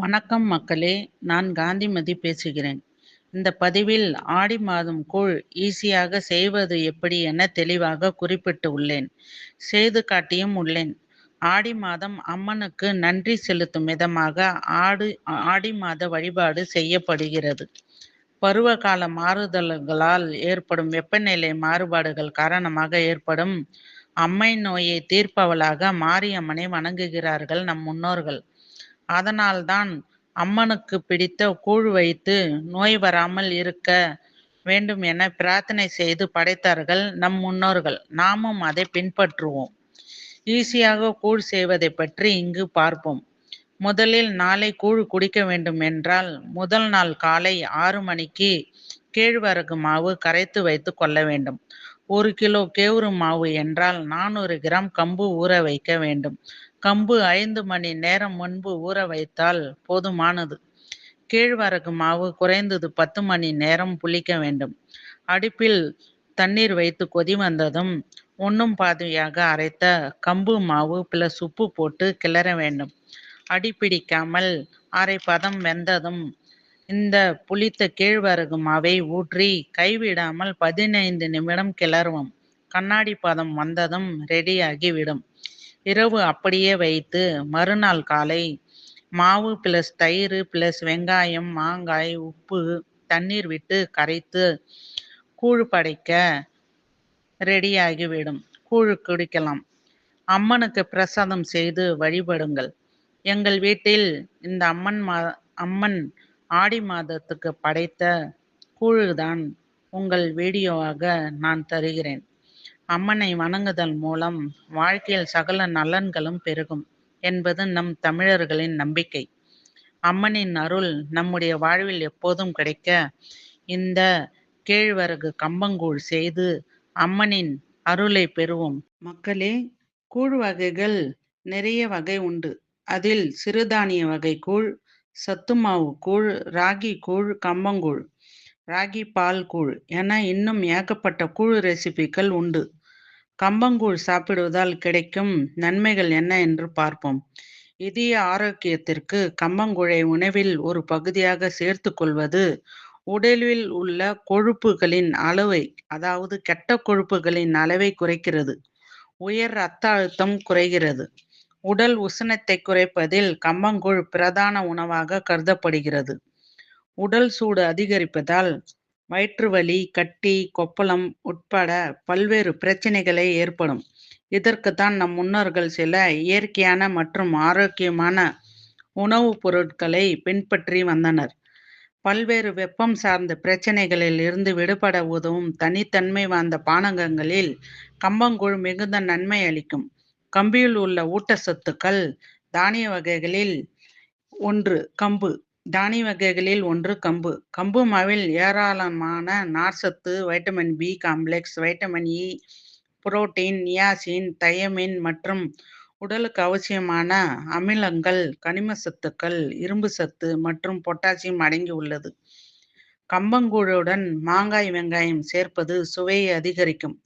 வணக்கம் மக்களே நான் காந்திமதி பேசுகிறேன். இந்த பதிவில் ஆடி மாதம் கூழ் ஈஸியாக செய்வது எப்படி என தெளிவாக குறிப்பிட்டு உள்ளேன். செய்து காட்டியும் உள்ளேன். ஆடி மாதம் அம்மனுக்கு நன்றி செலுத்தும் விதமாக ஆடு ஆடி மாத வழிபாடு செய்யப்படுகிறது. பருவகால மாறுதல்களால் ஏற்படும் வெப்பநிலை மாறுபாடுகள் காரணமாக ஏற்படும். அம்மை நோயை தீர்ப்பவளாக மாரியம்மனை வணங்குகிறார்கள் நம் முன்னோர்கள். அதனால்தான் அம்மனுக்கு பிடித்த கூழ் வைத்து நோய் வராமல் இருக்க வேண்டும் என பிரார்த்தனை செய்து படைத்தார்கள் நம் முன்னோர்கள். நாமும் அதை பின்பற்றுவோம். ஈஸியாக கூழ் செய்வதை பற்றி இங்கு பார்ப்போம். முதலில் நாளை கூழ் குடிக்க வேண்டும் என்றால் முதல் நாள் காலை ஆறு மணிக்கு கேழ்வரகு மாவு கரைத்து வைத்து கொள்ள வேண்டும். ஒரு கிலோ கேவுரு மாவு என்றால் நானூறு கிராம் கம்பு ஊற வைக்க வேண்டும். கம்பு ஐந்து மணி நேரம் முன்பு ஊற வைத்தால் போதுமானது. கேழ்வரகு மாவு குறைந்தது பத்து மணி நேரம் புளிக்க வேண்டும். அடுப்பில் தண்ணீர் வைத்து கொதி வந்ததும் ஒன்றும் பாதியாக அரைத்த கம்பு மாவு பிளஸ் உப்பு போட்டு கிளற வேண்டும். அடிப்பிடிக்காமல் அரை பதம் வெந்ததும் இந்த புளித்த கேழ்வரகு மாவை ஊற்றி கைவிடாமல் பதினைந்து நிமிடம் கிளறுவோம். கண்ணாடி பதம் வந்ததும் ரெடியாகிவிடும் இரவு அப்படியே வைத்து மறுநாள் காலை மாவு பிளஸ் தயிர் பிளஸ் வெங்காயம் மாங்காய் உப்பு தண்ணீர் விட்டு கரைத்து கூழ் படைக்க ரெடியாகிவிடும் கூழ் குடிக்கலாம். அம்மனுக்கு பிரசாதம் செய்து வழிபடுங்கள். எங்கள் வீட்டில் இந்த அம்மன் மா அம்மன் ஆடி மாதத்துக்கு படைத்த கூழுதான் உங்கள் வீடியோவாக நான் தருகிறேன். அம்மனை வணங்குதல் மூலம் வாழ்க்கையில் சகல நலன்களும் பெருகும் என்பது நம் தமிழர்களின் நம்பிக்கை. அம்மனின் அருள் நம்முடைய வாழ்வில் எப்போதும் கிடைக்க இந்த கேழ்வரகு கம்பங்கூழ் செய்து அம்மனின் அருளை பெறுவோம். மக்களே கூழ் வகைகள் நிறைய வகை உண்டு. அதில் சிறுதானிய வகை கூழ் சத்துமாவு கூழ் ராகி கூழ் கம்பங்கூழ் ராகி பால் கூழ் என இன்னும் ஏகப்பட்ட கூழ் ரெசிபிகள் உண்டு. கம்பங்கூழ் சாப்பிடுவதால் கிடைக்கும் நன்மைகள் என்ன என்று பார்ப்போம். இதய ஆரோக்கியத்திற்கு கம்பங்கூழை உணவில் ஒரு பகுதியாக சேர்த்து கொள்வது உடலில் உள்ள கொழுப்புகளின் அளவை அதாவது கெட்ட கொழுப்புகளின் அளவை குறைக்கிறது. உயர் இரத்த அழுத்தம் குறைகிறது. உடல் உஷ்ணத்தை குறைப்பதில் கம்பங்கூழ் பிரதான உணவாக கருதப்படுகிறது. உடல் சூடு அதிகரிப்பதால் வயிற்று வலி கட்டி கொப்பளம் உட்பட பல்வேறு பிரச்சனைகளை ஏற்படும். இதற்கு தான் நம் முன்னோர்கள் சில இயற்கையான மற்றும் ஆரோக்கியமான உணவுப் பொருட்களை பின்பற்றி வந்தனர். பல்வேறு வெப்பம் சார்ந்த பிரச்சனைகளில் இருந்து விடுபட உதவும் தனித்தன்மை வாய்ந்த பானகங்களில் கம்பங்கூழ் மிகுந்த நன்மை அளிக்கும். கம்பியில் உள்ள ஊட்டச்சத்துக்கள் தானிய வகைகளில் ஒன்று கம்பு. தானிய வகைகளில் ஒன்று கம்பு. கம்பு மாவில் ஏராளமான நார்சத்து vitamin B complex vitamin E protein niacin thiamine மற்றும் உடலுக்கு அவசியமான அமிலங்கள் கனிம சத்துக்கள் இரும்பு சத்து மற்றும் பொட்டாசியம் அடங்கி உள்ளது கம்பங்கூழுடன் மாங்காய் வெங்காயம் சேர்ப்பது சுவையை அதிகரிக்கும்.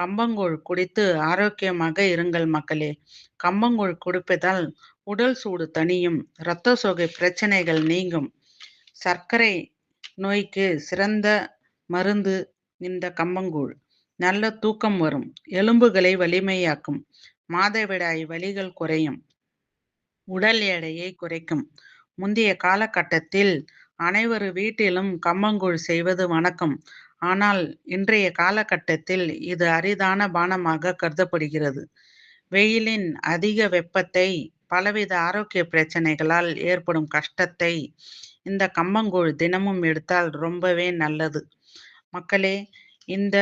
கம்பங்கூழ் குடித்து ஆரோக்கியமாக இருங்கள் மக்களே. கம்பங்கூழ் குடிப்பதால் உடல் சூடு தணியும் இரத்த சோகை பிரச்சனைகள் நீங்கும். சர்க்கரை நோய்க்கு சிறந்த மருந்து இந்த கம்பங்கூழ். நல்ல தூக்கம் வரும் எலும்புகளை வலிமையாக்கும் மாதவிடாய் வலிகள் குறையும் உடல் எடையை குறைக்கும். முந்தைய காலகட்டத்தில் அனைவரு வீட்டிலும் கம்பங்கூழ் செய்வது வணக்கம். ஆனால் இன்றைய காலகட்டத்தில் இது அரிதான பானமாக கருதப்படுகிறது. வெயிலின் அதிக வெப்பத்தை பலவித ஆரோக்கிய பிரச்சனைகளால் ஏற்படும் கஷ்டத்தை இந்த கம்பங்கூழ் தினமும் எடுத்தால் ரொம்பவே நல்லது. மக்களே இந்த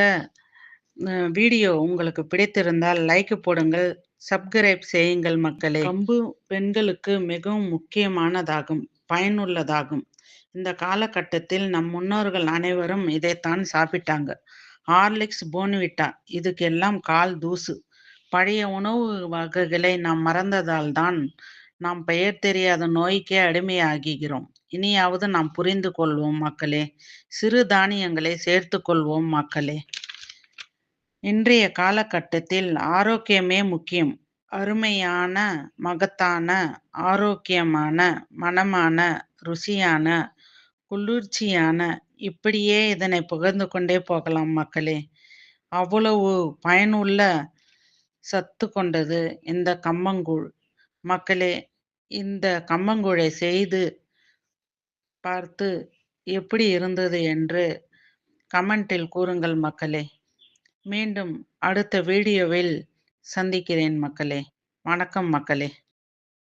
வீடியோ உங்களுக்கு பிடித்திருந்தால் லைக் போடுங்கள் சப்ஸ்கிரைப் செய்யுங்கள் மக்களே. கம்பு பெண்களுக்கு மிகவும் முக்கியமானதாகும் பயனுள்ளதாகும். இந்த காலகட்டத்தில் நம் முன்னோர்கள் அனைவரும் இதைத்தான் சாப்பிட்டாங்க. ஹார்லிக்ஸ் போன்விட்டா இதுக்கெல்லாம் கால் தூசு. பழைய உணவு வகைகளை நாம் மறந்ததால் தான் நாம் பெயர் தெரியாத நோய்க்கே அடிமையாகிறோம் இனியாவது நாம் புரிந்து கொள்வோம் மக்களே. சிறு தானியங்களை சேர்த்து கொள்வோம் மக்களே. இன்றைய காலகட்டத்தில் ஆரோக்கியமே முக்கியம். அருமையான, மகத்தான, ஆரோக்கியமான, மனமான ருசியான, குளிர்ச்சியான இப்படியே இதனை புகழ்ந்து கொண்டே போகலாம் மக்களே! அவ்வளவு பயனுள்ள சத்து கொண்டது இந்த கம்மங்கூழ். மக்களே! இந்த கம்மங்கூழை செய்து பார்த்து எப்படி இருந்தது என்று கமெண்டில் கூறுங்கள் மக்களே! மீண்டும் அடுத்த வீடியோவில் சந்திக்கிறேன் மக்களே! வணக்கம் மக்களே!